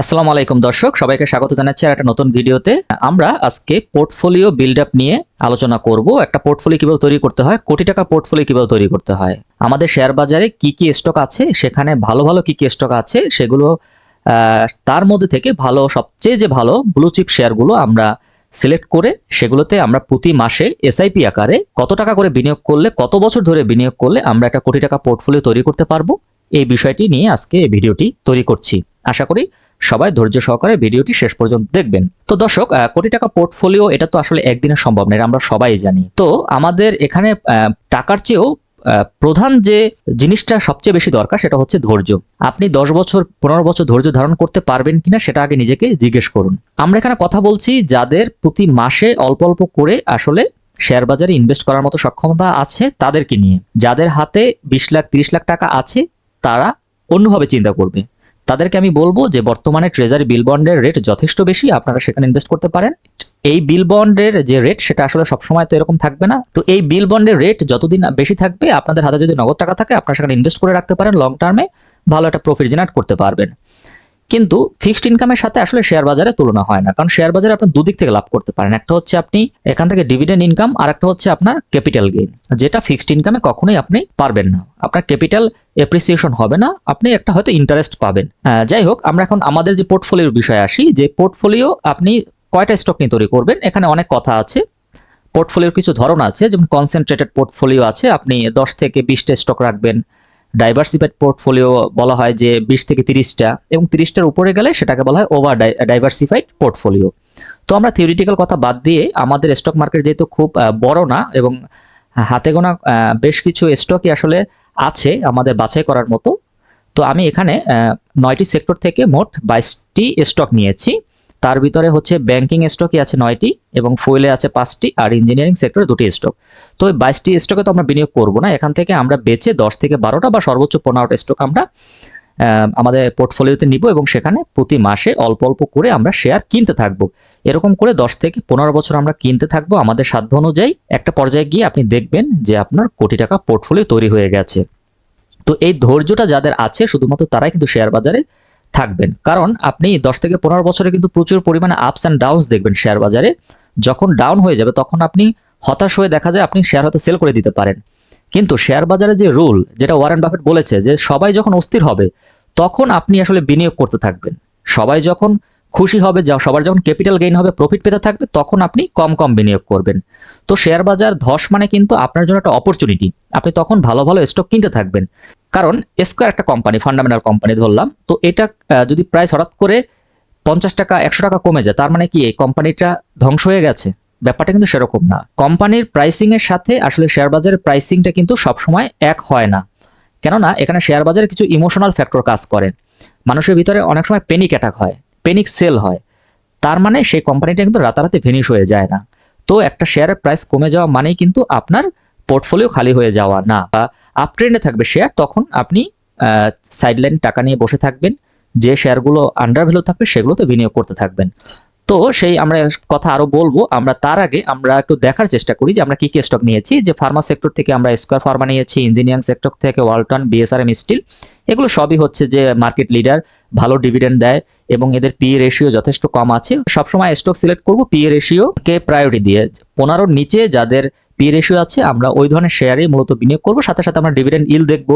আসসালামু আলাইকুম দর্শক, সবাইকে স্বাগত জানাচ্ছি আর একটা নতুন ভিডিওতে। আমরা আজকে পোর্টফোলিও বিল্ড আপ নিয়ে আলোচনা করব। একটা পোর্টফোলিও কীভাবে তৈরি করতে হয়, কোটি টাকা পোর্টফোলিও কীভাবে তৈরি করতে হয়, আমাদের শেয়ার বাজারে কি কি স্টক আছে, সেখানে ভালো ভালো কি কি স্টক আছে, সেগুলো তার মধ্যে থেকে ভালো, সবচেয়ে যে ভালো ব্লু চিপ শেয়ারগুলো আমরা সিলেক্ট করে, সেগুলোতে আমরা প্রতি মাসে এসআইপি আকারে কত টাকা করে বিনিয়োগ করলে, কত বছর ধরে বিনিয়োগ করলে আমরা একটা কোটি টাকা পোর্টফোলিও তৈরি করতে পারব, এই বিষয়টি নিয়ে আজকে এই ভিডিওটি তৈরি করছি। আশা করি সবাই ধৈর্য সহকারে ভিডিওটি শেষ পর্যন্ত দেখবেন। তো দর্শক কোটি টাকা পোর্টফোলিও এটা তো আসলে একদিনে সম্ভব নয় আমরা সবাই জানি। তো আমাদের এখানে টাকার চেয়েও প্রধান যে জিনিসটা সবচেয়ে বেশি দরকার সেটা হচ্ছে ধৈর্য। আপনি দশ বছর, পনেরো বছর ধৈর্য ধারণ করতে পারবেন কিনা সেটা আগে নিজেকে জিজ্ঞেস করুন। আমরা এখানে কথা বলছি যাদের প্রতি মাসে অল্প অল্প করে আসলে শেয়ার বাজারে ইনভেস্ট করার মতো সক্ষমতা আছে তাদেরকে নিয়ে। যাদের হাতে বিশ লাখ, তিরিশ লাখ টাকা আছে, তারা অন্যভাবে চিন্তা করবে। তাদেরকে আমি বলব যে বর্তমানে ট্রেজারি বিল বন্ডের রেট যথেষ্ট বেশি, আপনারা সেখানে ইনভেস্ট করতে পারেন। এই বিল বন্ডের যে রেট সেটা আসলে সবসময় তো এরকম থাকবে না। তো এই বিল বন্ডের রেট যতদিন বেশি থাকবে, আপনাদের হাতে যদি নগদ টাকা থাকে, আপনারা সেখানে ইনভেস্ট করে রাখতে পারেন লং টার্মে ভালো একটা প্রফিট জেনারেট করতে পারবেন। কিন্তু ফিক্সড ইনকামের সাথে আসলে শেয়ার বাজারে তুলনা হয় না। কারণ শেয়ার বাজারে আপনি দুদিক থেকে লাভ করতে পারেন। একটা হচ্ছে আপনি এখান থেকে ডিভিডেন্ড ইনকাম আর একটা হচ্ছে আপনার ক্যাপিটাল গেইন যেটা ফিক্সড ইনকামে কখনোই আপনি পারবেন না। আপনার ক্যাপিটাল এপ্রিসিয়েশন হবে না, আপনি একটা হয়তো ইন্টারেস্ট পাবেন। যাই হোক, আমরা এখন আমাদের যে পোর্টফোলিওর বিষয়ে আসি, যে পোর্টফোলিও আপনি কয়টা স্টক নিয়ে তৈরি করবেন, এখানে অনেক কথা আছে। পোর্টফোলিওর কিছু ধরন আছে, যেমন কনসেন্ট্রেটেড পোর্টফোলিও আছে, আপনি দশ থেকে বিশটা স্টক রাখবেন। ডাইভার্সিফাইড পোর্টফোলিও বলা হয় যে বিশ থেকে তিরিশটা এবং তিরিশটার উপরে গেলে সেটাকে বলা হয় ওভার ডাইভার্সিফাইড পোর্টফোলিও তো আমরা থিওরিটিক্যাল কথা বাদ দিয়ে আমাদের স্টক মার্কেট যেহেতু খুব বড় না এবং হাতে গোনা বেশ কিছু স্টকই আসলে আছে আমাদের বাছাই করার মতো, তো আমি এখানে নয়টি সেক্টর থেকে মোট বাইশটি স্টক নিয়েছি। তার ভিতরে হচ্ছে ব্যাংকিং স্টকই আছে নয়টি এবং ফুয়েলে আছে পাঁচটি আর ইঞ্জিনিয়ারিং সেক্টরে দুটি স্টক তো ওই বাইশটি স্টকে তো আমরা বিনিয়োগ করব না, এখান থেকে আমরা বেচে দশ থেকে বারোটা বা সর্বোচ্চ পনেরোটা স্টক আমরা আমাদের পোর্টফোলিওতে নিব এবং সেখানে প্রতি মাসে অল্প অল্প করে আমরা শেয়ার কিনতে থাকব। এরকম করে দশ থেকে পনেরো বছর আমরা কিনতে থাকব। আমাদের সাধ্য অনুযায়ী একটা পর্যায়ে গিয়ে আপনি দেখবেন যে আপনার কোটি টাকা পোর্টফোলিও তৈরি হয়ে গেছে। তো এই ধৈর্যটা যাদের আছে, শুধুমাত্র তারাই কিন্তু শেয়ার বাজারে থাকবেন। কারণ আপনি দশ থেকে পনেরো বছরে কিন্তু প্রচুর পরিমাণে আপস অ্যান্ড ডাউনস দেখবেন শেয়ার বাজারে। যখন ডাউন হয়ে যাবে তখন আপনি হতাশ হয়ে দেখা যায় আপনি শেয়ার হয়তো সেল করে দিতে পারেন। কিন্তু শেয়ার বাজারে যে রুল যেটা ওয়ারেন বাফেট বলেছে যে সবাই যখন অস্থির হবে, তখন আপনি আসলে বিনিয়োগ করতে থাকবেন। সবাই যখন খুশি হবে, যা সবার যখন ক্যাপিটাল গেইন হবে প্রফিট পেতে থাকবে, তখন আপনি কম কম বিনিয়োগ করবেন। তো শেয়ার বাজার ধস মানে কিন্তু আপনার জন্য একটা অপরচুনিটি আপনি তখন ভালো ভালো স্টক কিনতে থাকবেন। কারণ স্কোয়ার একটা কোম্পানি ফান্ডামেন্টাল কোম্পানি ধরলাম, তো এটা যদি প্রাইস হঠাৎ করে পঞ্চাশ টাকা, একশো টাকা কমে যায়, তার মানে কি এই কোম্পানিটা ধ্বংস হয়ে গেছে? ব্যাপারটা কিন্তু সেরকম না। কোম্পানির প্রাইসিং এর সাথে আসলে শেয়ার বাজারের প্রাইসিংটা কিন্তু সবসময় এক হয় না। কেননা, এখানে শেয়ার বাজারে কিছু ইমোশনাল ফ্যাক্টর কাজ করে। মানুষের ভিতরে অনেক সময় পেনিক অ্যাটাক হয়। পেনিক সেল হয়। তার মানে সেই কোম্পানিটা কিন্তু রাতারাতি ফিনিশ হয়ে যায় না। তো একটা শেয়ারের প্রাইস কমে যাওয়া মানেই কিন্তু আপনার পোর্টফোলিও খালি হয়ে যাওয়া না। বা আপ ট্রেন্ডে থাকবে শেয়ার তখন আপনি সাইডলাইন টাকা নিয়ে বসে থাকবেন। যে শেয়ারগুলো আন্ডার ভ্যালু থাকবে, সেগুলোতে বিনিয়োগ করতে থাকবেন। তো সেই আমরা কথা আরও বলব, আমরা তার আগে আমরা একটু দেখার চেষ্টা করি যে আমরা কি কি স্টক নিয়েছি, যে ফার্মা সেক্টর থেকে আমরা স্কোয়ার ফার্মা নিয়েছি ইঞ্জিনিয়ারিং সেক্টর থেকে ওয়ালটন বিএসআরএম স্টিল এগুলো সবই হচ্ছে যে মার্কেট লিডার ভালো ডিভিডেন্ড দেয় এবং এদের পি রেশিও যথেষ্ট কম আছে। সবসময় স্টক সিলেক্ট করব পি রেশিও কে প্রায়োরিটি দিয়ে। পনেরোর নিচে যাদের পি রেশিও আছে, আমরা ওই ধরনের শেয়ারে মূলত বিনিয়োগ করব, সাথে সাথে আমরা ডিভিডেন্ড ইল দেখব,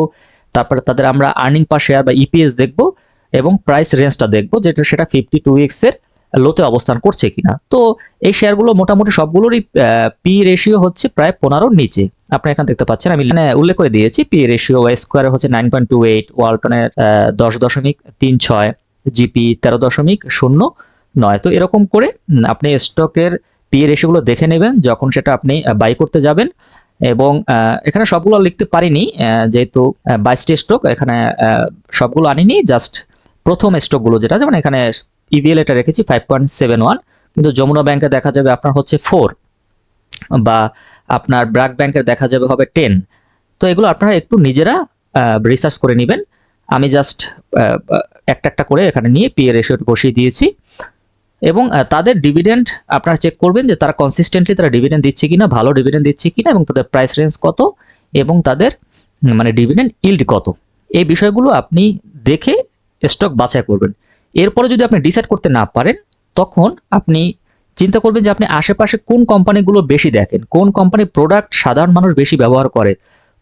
তারপরে তাদের আমরা আর্নিং পার শেয়ার বা ইপিএস দেখব এবং প্রাইস রেঞ্জটা দেখব, যেটা সেটা ফিফটি টু এর লোতে অবস্থান করছে কিনা। তো এই শেয়ারগুলো মোটামুটি সবগুলোরই পি রেশিও হচ্ছে প্রায় পনেরোর নিচে। আপনি এখানে দেখতে পাচ্ছেন, আমি উল্লেখ করে দিয়েছি পি রেশিও ওয়াই স্কোয়ার হচ্ছে নাইন পয়েন্ট টু এইট ওয়ালটনের দশ দশমিক তিন ছয় জিপি তেরো দশমিক শূন্য নয়। তো এরকম করে আপনি স্টকের পি রেশিওগুলো দেখে নেবেন, যখন সেটা আপনি বাই করতে যাবেন। এবং এখানে সবগুলো লিখতে পারিনি যেহেতু বাইশটি স্টক এখানে সবগুলো আনিনি জাস্ট প্রথম স্টকগুলো যেটা, যেমন এখানে ইভিএল এটা রেখেছি ফাইভ পয়েন্ট সেভেন ওয়ান কিন্তু যমুনা ব্যাংকে দেখা যাবে আপনার হচ্ছে ফোর বা আপনার ব্র্যাক ব্যাংকের দেখা যাবে হবে টেন তো এগুলো আপনারা একটু নিজেরা রিসার্চ করে নেবেন। আমি জাস্ট একটা একটা করে এখানে নিয়ে পিএ রেশিও বসিয়ে দিয়েছি। এবং তাদের ডিভিডেন্ড আপনারা চেক করবেন যে তারা কনসিস্টেন্টলি তারা ডিভিডেন্ড দিচ্ছে কিনা, ভালো ডিভিডেন্ড দিচ্ছে কিনা এবং তাদের প্রাইস রেঞ্জ কত এবং তাদের মানে ডিভিডেন্ড ইল্ড কত। এই বিষয়গুলো আপনি দেখে স্টক বাছাই করবেন। এরপরে যদি আপনি ডিসাইড করতে না পারেন, তখন আপনি চিন্তা করবেন যে আপনি আশেপাশে কোন কোম্পানিগুলো বেশি দেখেন, কোন কোম্পানির প্রোডাক্ট সাধারণ মানুষ বেশি ব্যবহার করে,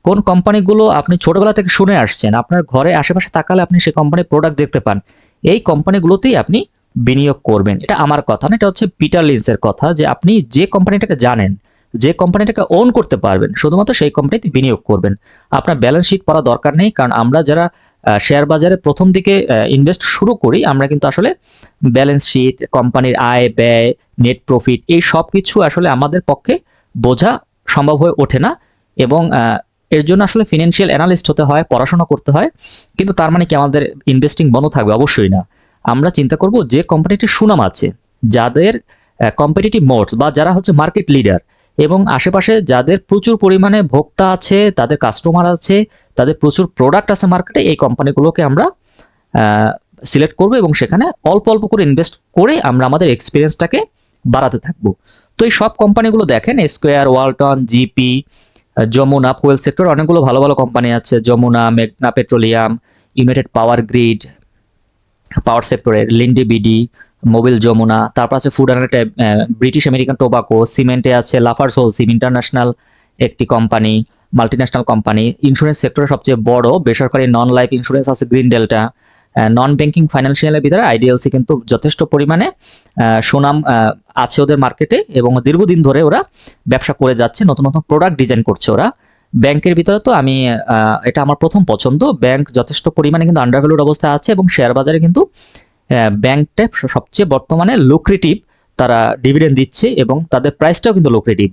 কোন কোম্পানিগুলো আপনি ছোটবেলা থেকে শুনে আসছেন, আপনার ঘরে আশেপাশে তাকালে আপনি সেই কোম্পানির প্রোডাক্ট দেখতে পান, এই কোম্পানিগুলোতেই আপনি বিনিয়োগ করবেন। এটা আমার কথা না, এটা হচ্ছে পিটার লিন্সের কথা যে আপনি যে কোম্পানিটাকে জানেন যে কোম্পানিটাকে ওন করতে পারবেন, শুধুমাত্র সেই কোম্পানিতে বিনিয়োগ করবেন। আপনার ব্যালেন্স শিট পড়া দরকার নেই, কারণ আমরা যারা শেয়ার বাজারে প্রথম দিকে ইনভেস্ট শুরু করি, আমরা কিন্তু আসলে ব্যালেন্স শিট কোম্পানির আয়, ব্যয় নেট প্রফিট এই সব কিছু আসলে আমাদের পক্ষে বোঝা সম্ভব হয়ে ওঠে না এবং এর জন্য আসলে ফিনান্সিয়াল অ্যানালিস্ট হতে হয়, পড়াশোনা করতে হয়, কিন্তু তার মানে কি আমাদের ইনভেস্টিং বন্ধ থাকবে? অবশ্যই না। আমরা চিন্তা করব যে কোম্পানিটির সুনাম আছে, যাদের কম্পিটিটিভ মোডস বা যারা হচ্ছে মার্কেট লিডার এবং আশেপাশে যাদের প্রচুর পরিমাণে ভোক্তা আছে, তাদের কাস্টমার আছে, তাদের প্রচুর প্রোডাক্ট আছে মার্কেটে এই কোম্পানিগুলোকে আমরা সিলেক্ট করব এবং সেখানে অল্প অল্প করে ইনভেস্ট করে আমরা আমাদের এক্সপিরিয়েন্সটাকে বাড়াতে থাকব। তো এই সব কোম্পানিগুলো দেখেন Square Walton GP Jamuna fuel sector অনেকগুলো ভালো ভালো কোম্পানি আছে, যমুনা মেঘনা petroleum United power grid power সেক্টরের লিন্ডি বিডি মোবিল যমুনা, তারপর আছে food and British American tobacco সিমেন্টে আছে লাফার্স হোলসিম ইন্টারন্যাশনাল একটি কোম্পানি মাল্টিন্যাশনাল কোম্পানি ইন্স্যুরেন্স সেক্টরে সবচেয়ে বড়, বেসরকারি নন লাইফ ইন্স্যুরেন্স আছে গ্রিন ডেল্টা নন ব্যাংকিং ফাইন্যান্সিয়ালের ভিতরে আইডিএলসি কিন্তু যথেষ্ট পরিমাণে সুনাম আছে ওদের মার্কেটে এবং দীর্ঘদিন ধরে ওরা ব্যবসা করে যাচ্ছে, নতুন নতুন প্রোডাক্ট ডিজাইন করছে ওরা। ব্যাংকের ভিতরে তো আমি এটা আমার প্রথম পছন্দ। ব্যাংক যথেষ্ট পরিমাণে কিন্তু আন্ডারভ্যালুড অবস্থায় আছে এবং শেয়ার বাজারে কিন্তু ব্যাংকটা সবচেয়ে বর্তমানে লুক্রেটিভ তারা ডিভিডেন্ড দিচ্ছে এবং তাদের প্রাইসটাও কিন্তু লুক্রেটিভ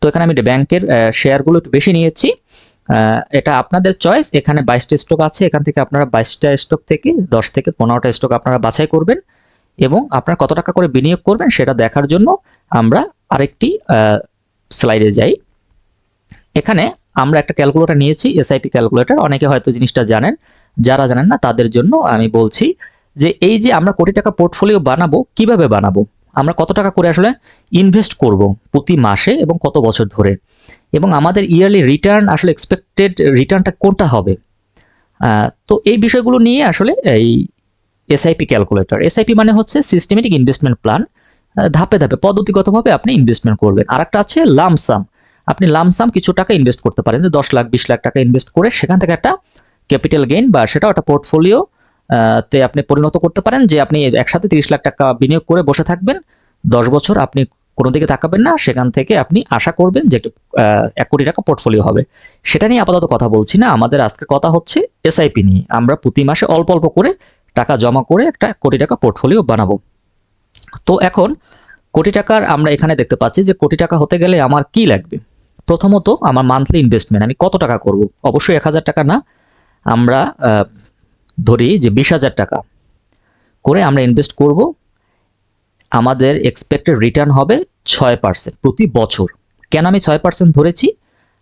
তো এখানে আমি ব্যাংকের শেয়ারগুলো একটু বেশি নিয়েছি। এটা আপনাদের চয়েস এখানে বাইশটা স্টক আছে, এখান থেকে আপনারা বাইশটা স্টক থেকে দশ থেকে পনেরোটা স্টক আপনারা বাছাই করবেন এবং আপনারা কত টাকা করে বিনিয়োগ করবেন সেটা দেখার জন্য আমরা আরেকটি স্লাইডে যাই। এখানে আমরা একটা ক্যালকুলেটর নিয়েছি এসআইপি ক্যালকুলেটর অনেকে হয়তো জিনিসটা জানেন, যারা জানেন না তাদের জন্য আমি বলছি যে এই যে আমরা কোটি টাকা পোর্টফোলিও বানাবো, কীভাবে বানাবো? আমরা কত টাকা করে আসলে ইনভেস্ট করব প্রতি মাসে এবং কত বছর ধরে? এবং আমাদের ইয়ারলি রিটার্ন আসলে এক্সপেক্টেড রিটার্নটা কোনটা হবে? তো এই বিষয়গুলো নিয়ে আসলে এই এসআইপি ক্যালকুলেটর এসআইপি মানে হচ্ছে সিস্টেমেটিক ইনভেস্টমেন্ট প্ল্যান ধাপে ধাপে, পদ্ধতিগতভাবে আপনি ইনভেস্টমেন্ট করবেন। আর একটা আছে লামসাম আপনি লামসাম কিছু টাকা ইনভেস্ট করতে পারেন, যে দশ লাখ, বিশ লাখ টাকা ইনভেস্ট করে সেখান থেকে একটা ক্যাপিটাল গেইন বা সেটাও একটা পোর্টফোলিও তে আপনি পরিণত করতে পারেন যে আপনি একসাথে তিরিশ লাখ টাকা বিনিয়োগ করে বসে থাকবেন। দশ বছর আপনি কোনো দিকে তাকাবেন না, সেখান থেকে আপনি আশা করবেন যে এক কোটি টাকা পোর্টফোলিও হবে। সেটা নিয়ে আপাতত কথা বলছি না। আমাদের আজকে কথা হচ্ছে এসআইপি নিয়ে। আমরা প্রতি মাসে অল্প অল্প করে টাকা জমা করে একটা কোটি টাকা পোর্টফোলিও বানাবো। তো এখন কোটি টাকার আমরা এখানে দেখতে পাচ্ছি যে কোটি টাকা হতে গেলে আমার কি লাগবে? প্রথমত আমার মান্থলি ইনভেস্টমেন্ট আমি কত টাকা করব? অবশ্যই এক হাজার টাকা না। আমরা ধরি যে বিশ হাজার টাকা করে আমরা ইনভেস্ট করব, আমাদের এক্সপেক্টেড রিটার্ন হবে ছয় পার্সেন্ট প্রতি বছর। কেন আমি ছয় পার্সেন্ট ধরেছি?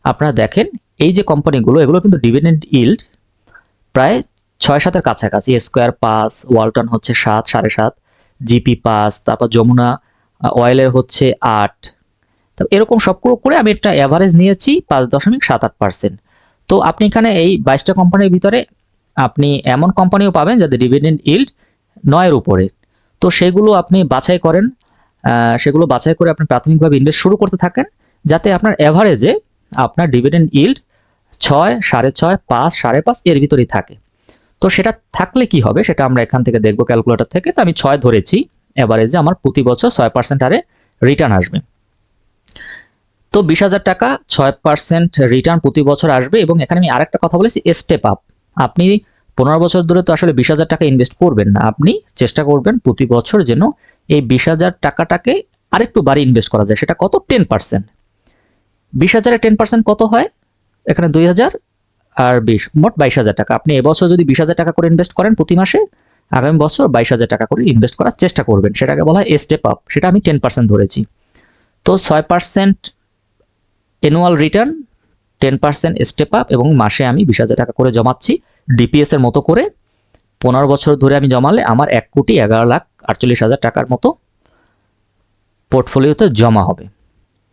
আপনারা দেখেন, এই যে কোম্পানিগুলো এগুলো কিন্তু ডিভিডেন্ড ইল্ড প্রায় ছয় সাতের কাছাকাছি। স্কোয়ার পাস ওয়ালটন হচ্ছে সাত, সাড়ে সাত জিপি পাস তারপর যমুনা অয়েলের হচ্ছে আট। এরকম সবগুলো করে আমি একটা অ্যাভারেজ নিয়েছি পাঁচ দশমিক সাত আট পার্সেন্ট তো আপনি এখানে এই বাইশটা কোম্পানির ভিতরে আপনি এমন কোম্পানিও পাবেন যাদের ডিভিডেন্ড ইল্ড নয়ের উপরে। তো সেগুলো আপনি বাছাই করেন সেগুলো বাছাই করে আপনি প্রাথমিকভাবে ইনভেস্ট শুরু করতে থাকেন, যাতে আপনার অ্যাভারেজে আপনার ডিভিডেন্ড ইল্ড ছয়, সাড়ে ছয়, পাঁচ, সাড়ে পাঁচ এর ভিতরেই থাকে। তো সেটা থাকলে কি হবে সেটা আমরা এখান থেকে দেখব ক্যালকুলেটর থেকে। তো আমি ছয় ধরেছি অ্যাভারেজে আমার প্রতি বছর ছয় পার্সেন্ট হারে রিটার্ন আসবে। তো বিশ হাজার টাকা ছয় পার্সেন্ট রিটার্ন প্রতি বছর আসবে এবং এখানে আমি আরেকটা কথা বলেছি স্টেপ আপ আপনি পনেরো বছর ধরে তো আসলে বিশ হাজার টাকা ইনভেস্ট করবেন না। আপনি চেষ্টা করবেন প্রতি বছর যেন এই বিশ হাজার টাকাটাকে আরেকটু বাড়ি ইনভেস্ট করা যায়। সেটা কত? টেন পার্সেন্ট বিশ হাজারে টেন পার্সেন্ট কত হয়? এখানে দুই হাজার আর বিশ, মোট বাইশ হাজার টাকা। আপনি এবছর যদি বিশ হাজার টাকা করে ইনভেস্ট করেন প্রতি মাসে, আগামী বছর বাইশ হাজার টাকা করে ইনভেস্ট করার চেষ্টা করবেন। সেটাকে বলা হয় স্টেপ আপ সেটা আমি টেন পার্সেন্ট ধরেছি। তো ছয় percent annual return ten percent step up এবং মাসে আমি বিশ হাজার টাকা করে জমাচ্ছি। ডিপিএস এর মতো করে পনেরো বছর ধরে আমি জমালে আমার এক কোটি এগারো লাখ আটচল্লিশ হাজার টাকার মতো পোর্টফোলিওতে জমা হবে।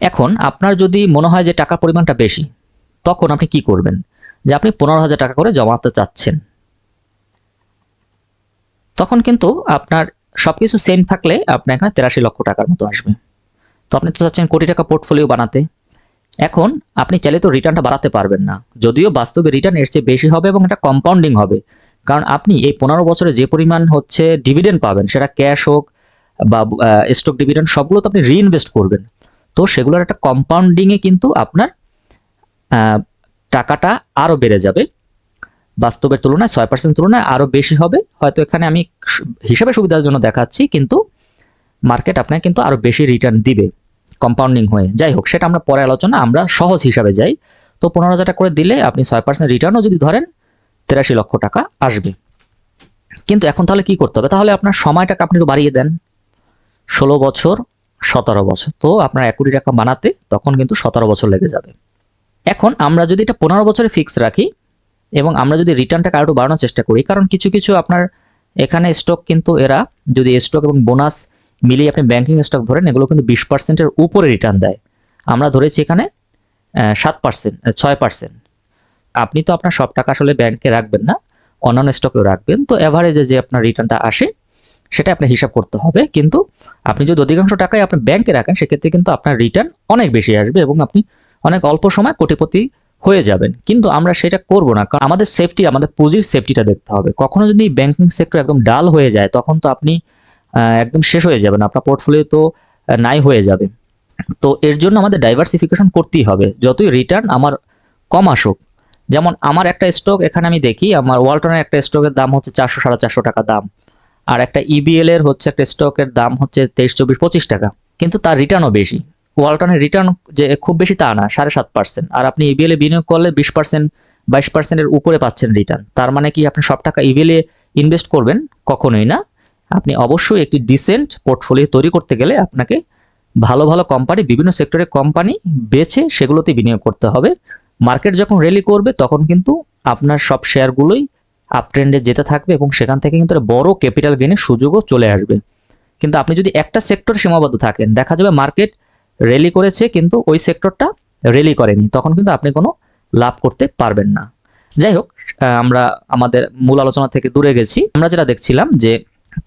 এখন আপনার যদি মনে হয় যে টাকার পরিমাণটা বেশি, তখন আপনি কি করবেন? যে আপনি পনেরো হাজার টাকা করে জমাতে চাচ্ছেন। তখন কিন্তু আপনার সব কিছু সেম থাকলে আপনার এখানে তেরাশি লক্ষ টাকার মতো আসবে। তো আপনি তো চাচ্ছেন কোটি টাকা পোর্টফোলিও বানাতে। এখন আপনি চাইলে তো রিটার্নটা বাড়াতে পারবেন না। যদিও বাস্তবে রিটার্ন এর চেয়ে বেশি হবে এবং এটা কম্পাউন্ডিং হবে। কারণ আপনি এই পনেরো বছরে যে পরিমাণ হচ্ছে ডিভিডেন্ড পাবেন, সেটা ক্যাশ হোক বা স্টক ডিভিডেন্ড সবগুলো তো আপনি রিইনভেস্ট করবেন। তো সেগুলোর একটা কম্পাউন্ডিংয়ে কিন্তু আপনার টাকাটা আরও বেড়ে যাবে। বাস্তবের তুলনায় ছয় পার্সেন্ট তুলনায় আরও বেশি হবে। হয়তো এখানে আমি হিসাবে সুবিধার জন্য দেখাচ্ছি, কিন্তু মার্কেট আপনাকে কিন্তু আরও বেশি রিটার্ন দিবে। কম্পাউন্ডিং হয়ে। যাই হোক সেটা আমরা পরে আলোচনা, আমরা সহজ হিসাবে যাই। তো পনেরো হাজার টাকা করে দিলে আপনি ছয় পার্সেন্ট রিটার্নও যদি ধরেন, তেরাশি লক্ষ টাকা আসবে। কিন্তু এখন তাহলে কি করতে হবে? তাহলে আপনার সময়টাকে আপনি একটু বাড়িয়ে দেন। ষোলো বছর, সতেরো বছর। তো আপনার এক কোটি টাকা বানাতে তখন কিন্তু সতেরো বছর লেগে যাবে। এখন আমরা যদি এটা পনেরো বছরে ফিক্স রাখি, এবং আমরা যদি রিটার্নটাকে আরও বাড়ানোর চেষ্টা করি, কারণ কিছু কিছু আপনার এখানে স্টক কিন্তু এরা, যদি স্টক এবং বোনাস মিলিয়ে আপনি ব্যাংকিং স্টক ধরেন, এগুলো কিন্তু বিশ পার্সেন্টের উপরে রিটার্ন দেয়। আমরা ধরেছি এখানে সাত পার্সেন্ট ছয় পার্সেন্ট আপনি তো আপনার সব টাকা আসলে ব্যাংকে রাখবেন না, অন্যান্য স্টকেও রাখবেন। তো অ্যাভারেজে যে আপনার রিটার্নটা আসে, সেটা আপনি হিসাব করতে হবে। কিন্তু আপনি যদি অধিকাংশ টাকাই আপনি ব্যাংকে রাখেন, সেক্ষেত্রে কিন্তু আপনার রিটার্ন অনেক বেশি আসবে এবং আপনি অনেক অল্প সময় কোটিপতি হয়ে যাবেন। কিন্তু আমরা সেটা করব না, কারণ আমাদের সেফটি আমাদের পুঁজির সেফটিটা দেখতে হবে। কখনো যদি ব্যাংকিং সেক্টর একদম ডাল হয়ে যায়, তখন তো আপনি একদম শেষ হয়ে যাবেন আপনার পোর্টফোলিও তো নাই হয়ে যাবে। তো এর জন্য আমাদের ডাইভার্সিফিকেশন করতেই হবে। যতই রিটার্ন আমার কম আসুক। যেমন আমার একটা স্টক এখানে আমি দেখি, আমার ওয়ালটনের একটা স্টকের দাম হচ্ছে চারশো, সাড়ে চারশো টাকা দাম। আর একটা ইবিএল এর হচ্ছে একটা স্টকের দাম হচ্ছে তেইশ, চব্বিশ, পঁচিশ টাকা। কিন্তু তার রিটার্নও বেশি। ওয়ালটনের রিটার্ন যে খুব বেশি তা না, সাড়ে সাত পার্সেন্ট আর আপনি ইবিএল এ বিনিয়োগ করলে বিশ পার্সেন্ট বাইশ পার্সেন্টের উপরে পাচ্ছেন রিটার্ন তার মানে কি আপনি সব টাকা ইবিএল এ ইনভেস্ট করবেন? কখনোই না। আপনি অবশ্যই একটি ডিসেন্ট পোর্টফোলিও তৈরি করতে গেলে আপনাকে ভালো ভালো কোম্পানি বিভিন্ন সেক্টরের কোম্পানি বেছে সেগুলোতে বিনিয়োগ করতে হবে। মার্কেট যখন র্যালি করবে, তখন কিন্তু আপনার সব শেয়ারগুলোই আপ ট্রেন্ডে যেতে থাকবে এবং সেখান থেকে কিন্তু বড় ক্যাপিটাল গেনের সুযোগও চলে আসবে। কিন্তু আপনি যদি একটা সেক্টর সীমাবদ্ধ থাকেন, দেখা যাবে মার্কেট র্যালি করেছে কিন্তু ওই সেক্টরটা র্যালি করেনি, তখন কিন্তু আপনি কোনো লাভ করতে পারবেন না। যাই হোক আমরা আমাদের মূল আলোচনা থেকে দূরে গেছি। আমরা যেটা দেখছিলাম যে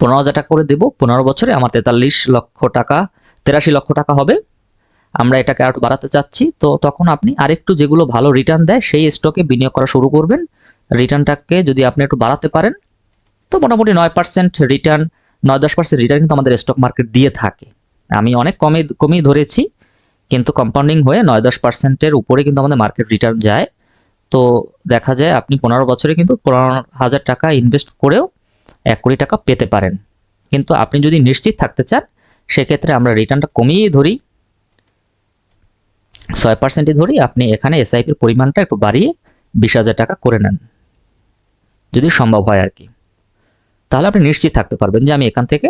পনেরো হাজার টাকা করে দেব। পনেরো বছরে আমার তেতাল্লিশ লক্ষ টাকা, তেরাশি লক্ষ টাকা হবে। আমরা এটাকে আরও বাড়াতে চাচ্ছি। তো তখন আপনি আরেকটু যেগুলো ভালো রিটার্ন দেয়, সেই স্টকে বিনিয়োগ করা শুরু করবেন। রিটার্নটাকে যদি আপনি একটু বাড়াতে পারেন, তো মোটামুটি নয় পার্সেন্ট রিটার্ন নয় দশ পার্সেন্ট রিটার্ন কিন্তু আমাদের স্টক মার্কেট দিয়ে থাকে। আমি অনেক কমে, কমই ধরেছি, কিন্তু কম্পাউন্ডিং হয়ে নয় দশ পার্সেন্টের উপরে কিন্তু আমাদের মার্কেট রিটার্ন যায়। তো দেখা যায় আপনি পনেরো বছরে কিন্তু পনেরো হাজার টাকা ইনভেস্ট করেও এক কোটি টাকা পেতে পারেন। কিন্তু আপনি যদি নিশ্চিত থাকতে চান, সেক্ষেত্রে আমরা রিটার্নটা কমিয়ে ধরি। ছয় পার্সেন্টই ধরি, আপনি এখানে এসআইপির পরিমাণটা একটু বাড়িয়ে বিশ হাজার টাকা করে নেন, যদি সম্ভব হয় আর কি। তাহলে আপনি নিশ্চিত থাকতে পারবেন যে আমি এখান থেকে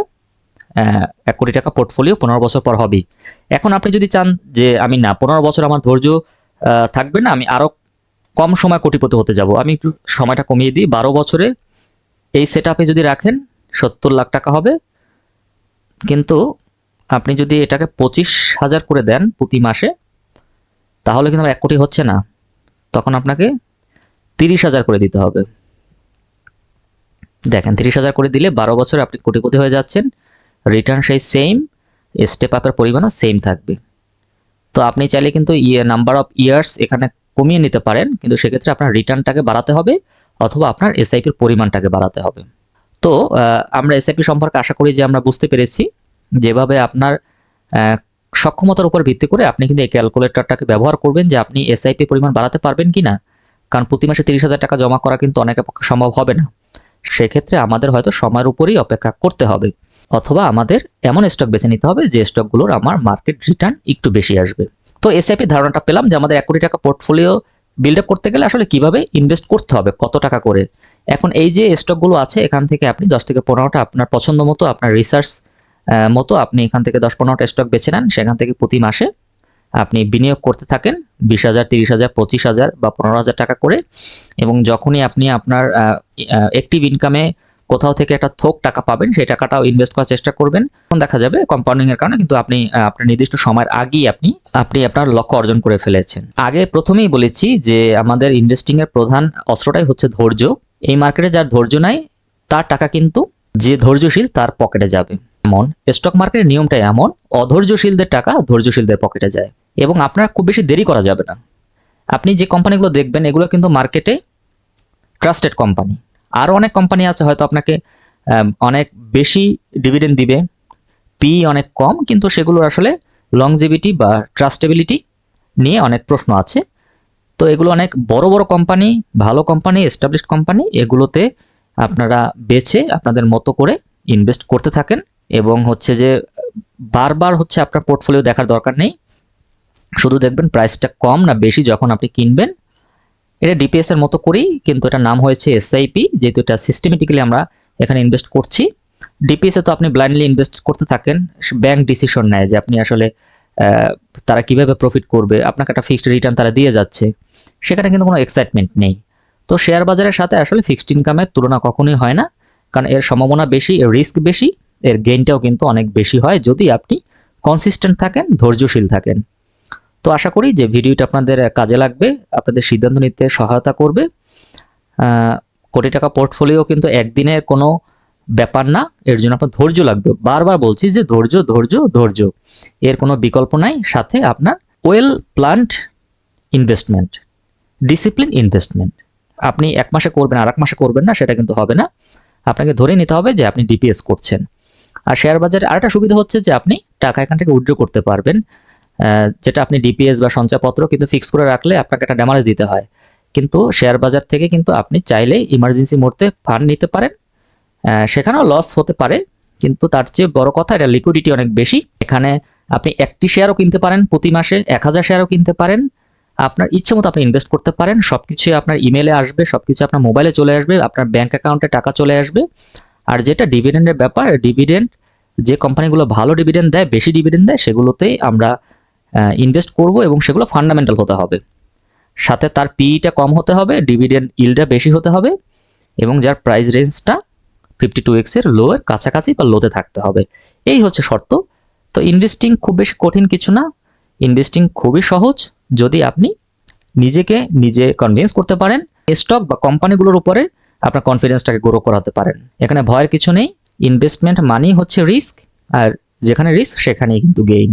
এক কোটি টাকা পোর্টফোলিও পনেরো বছর পর হবেই। এখন আপনি যদি চান যে আমি না, পনেরো বছর আমার ধৈর্য থাকবে না, আমি আরও কম সময় কোটিপতি হতে যাব। আমি একটু সময়টা কমিয়ে দিই, বারো বছরে এই সেট যদি রাখেন, সত্তর লাখ টাকা হবে। কিন্তু আপনি যদি এটাকে পঁচিশ হাজার করে দেন প্রতি মাসে, তাহলে কিন্তু এক কোটি হচ্ছে না। তখন আপনাকে তিরিশ হাজার করে দিতে হবে। দেখেন, তিরিশ হাজার করে দিলে বারো বছরে আপনি কোটিপতি হয়ে যাচ্ছেন। রিটার্ন সেই সেম স্টেপ আপের পরিমাণও সেম থাকবে। তো আপনি চাইলে কিন্তু ইয়ে নাম্বার অফ ইয়ার্স এখানে কমিয়ে নিতে পারেন, কিন্তু সেক্ষেত্রে আপনার রিটার্নটাকে বাড়াতে হবে অথবা আপনার এসআইপির পরিমাণটাকে বাড়াতে হবে। তো আমরা এসআইপি সম্পর্কে আশা করি যে আমরা বুঝতে পেরেছি। যেভাবে আপনার সক্ষমতার উপর ভিত্তি করে আপনি কিন্তু এই ক্যালকুলেটরটাকে ব্যবহার করবেন যে আপনি এসআইপি পরিমাণ বাড়াতে পারবেন কি না কারণ প্রতি মাসে তিরিশ হাজার টাকা জমা করা কিন্তু অনেকের পক্ষে সম্ভব হবে না। সেক্ষেত্রে আমাদের হয়তো সময়ের উপরেই অপেক্ষা করতে হবে। অথবা আমাদের এমন স্টক বেছে নিতে হবে যে স্টকগুলোর আমার মার্কেট রিটার্ন একটু বেশি আসবে। তো এসআইপি ধারণাটা পেলাম যে আমাদের এক কোটি টাকা পোর্টফোলিও বিল্ড আপ করতে গেলে আসলে কীভাবে ইনভেস্ট করতে হবে, কত টাকা করে? এখন এই যে স্টকগুলো আছে, এখান থেকে আপনি দশ থেকে পনেরোটা আপনার পছন্দ মতো, আপনার রিসার্চ মতো আপনি এখান থেকে দশ পনেরোটা স্টক বেছে নেন। সেখান থেকে প্রতি মাসে আপনি বিনিয়োগ করতে থাকেন বিশ হাজার, তিরিশ হাজার, পঁচিশ হাজার বা পনেরো হাজার টাকা করে। এবং যখনই আপনি আপনার অ্যাক্টিভ ইনকামে কোথাও থেকে একটা থোক টাকা পাবেন, সেই টাকাটাও ইনভেস্ট করার চেষ্টা করবেন। তখন দেখা যাবে কম্পাউন্ডিং এর কারণে কিন্তু আপনি আপনার নির্দিষ্ট সময়ের আগেই আপনি আপনি আপনার লক্ষ্য অর্জন করে ফেলেছেন। আগে প্রথমেই বলেছি যে আমাদের ইনভেস্টিং এর প্রধান অস্ত্রটাই হচ্ছে ধৈর্য। এই মার্কেটে যার ধৈর্য নাই, তার টাকা কিন্তু যে ধৈর্যশীল তার পকেটে যাবে। এমন স্টক মার্কেটের নিয়মটাই এমন, অধৈর্যশীলদের টাকা ধৈর্যশীলদের পকেটে যায় এবং আপনার খুব বেশি দেরি করা যাবে না। আপনি যে কোম্পানিগুলো দেখবেন, এগুলো কিন্তু মার্কেটে ট্রাস্টেড কোম্পানি আরও অনেক কোম্পানি আছে হয়তো আপনাকে অনেক বেশি ডিভিডেন্ড দিবে পি অনেক কম, কিন্তু সেগুলোর আসলে লংজিভিটি বা ট্রাস্টেবিলিটি নিয়ে অনেক প্রশ্ন আছে। তো এগুলো অনেক বড় বড় কোম্পানি ভালো কোম্পানি এস্টাবলিশড কোম্পানি এগুলোতে আপনারা বেছে আপনাদের মতো করে ইনভেস্ট করতে থাকেন এবং হচ্ছে যে বারবার হচ্ছে আপনার পোর্টফোলিও দেখার দরকার নেই। শুধু দেখবেন প্রাইসটা কম না, বেশি যখন আপনি কিনবেন এটা ডিপিএস এর মতো করেই কিন্তু এটা নাম হয়েছে এসআইপি যেহেতু এটা সিস্টেমেটিক্যালি আমরা এখানে ইনভেস্ট করছি। ডিপিএস তো আপনি ব্লাইন্ডলি ইনভেস্ট করতে থাকেন ব্যাংক ডিসিশন নেয় যে আপনি আসলে তারা কীভাবে প্রফিট করবে, আপনাকে একটা ফিক্সড রিটার্ন তারা দিয়ে যাচ্ছে, সেখানে কিন্তু কোনো এক্সাইটমেন্ট নেই। তো শেয়ার বাজারের সাথে আসলে ফিক্সড ইনকামের তুলনা কখনোই হয় না, কারণ এর সম্ভাবনা বেশি, এর রিস্ক বেশি, এর গেইনটাও কিন্তু অনেক বেশি হয় যদি আপনি কনসিস্টেন্ট থাকেন, ধৈর্যশীল থাকেন। তো আশা করি যে ভিডিওটা আপনাদের কাজে লাগবে, আপনাদের সিদ্ধান্ত নিতে সহায়তা করবে। কোটি টাকা পোর্টফোলিও কিন্তু একদিনের কোনো ব্যাপার না, এর জন্য আপনার ধৈর্য লাগবে। বারবার বলছি যে ধৈর্য ধৈর্য ধৈর্য। এর কোনো বিকল্প নাই, সাথে আপনার well planned investment discipline investment আপনি এক মাসে করবেন আর এক মাসে করবেন না, সেটা কিন্তু হবে না। আপনাকে ধরে নিতে হবে যে আপনি ডিপিএস করছেন। আর শেয়ার বাজারে আরেকটা সুবিধা হচ্ছে যে আপনি টাকা এখান থেকে উইথড্র করতে পারবেন। যেটা আপনি ডিপিএস বা সঞ্চয়পত্র কিন্তু ফিক্স করে রাখলে আপনাকে একটা ড্যামারেজ দিতে হয়। কিন্তু শেয়ার বাজার থেকে কিন্তু আপনি চাইলে ইমার্জেন্সি মুহূর্তে ফান্ড নিতে পারেন। সেখানেও লস হতে পারে, কিন্তু তার চেয়ে বড় কথা এটা লিকুইডিটি অনেক বেশি। এখানে আপনি একটি শেয়ারও কিনতে পারেন প্রতি মাসে, এক হাজার শেয়ারও কিনতে পারেন। আপনার ইচ্ছে মতো আপনি ইনভেস্ট করতে পারেন সব কিছুই আপনার ইমেলে আসবে সব কিছু আপনার মোবাইলে চলে আসবে, আপনার ব্যাঙ্ক অ্যাকাউন্টে টাকা চলে আসবে। আর যেটা ডিভিডেন্ডের ব্যাপার ডিভিডেন্ড যে কোম্পানিগুলো ভালো ডিভিডেন্ড দেয়, বেশি ডিভিডেন্ড দেয়, সেগুলোতেই আমরা ইনভেস্ট করব এবং সেগুলো ফান্ডামেন্টাল হতে হবে। সাথে তার পিইটা কম হতে হবে ডিভিডেন্ড ইলটা বেশি হতে হবে এবং যার প্রাইস রেঞ্জটা ফিফটি টু এক্সের লোয়ের কাছাকাছি বা লোতে থাকতে হবে। এই হচ্ছে শর্ত। তো ইনভেস্টিং খুব বেশি কঠিন কিছু না। ইনভেস্টিং খুবই সহজ। যদি আপনি নিজেকে নিজে কনভিন্স করতে পারেন স্টক বা কোম্পানিগুলোর উপরে আপনার কনফিডেন্সটাকে গ্রো করাতে পারেন। এখানে ভয়ের কিছু নেই। ইনভেস্টমেন্ট মানেই হচ্ছে রিস্ক আর যেখানে রিস্ক সেখানেই কিন্তু গেইন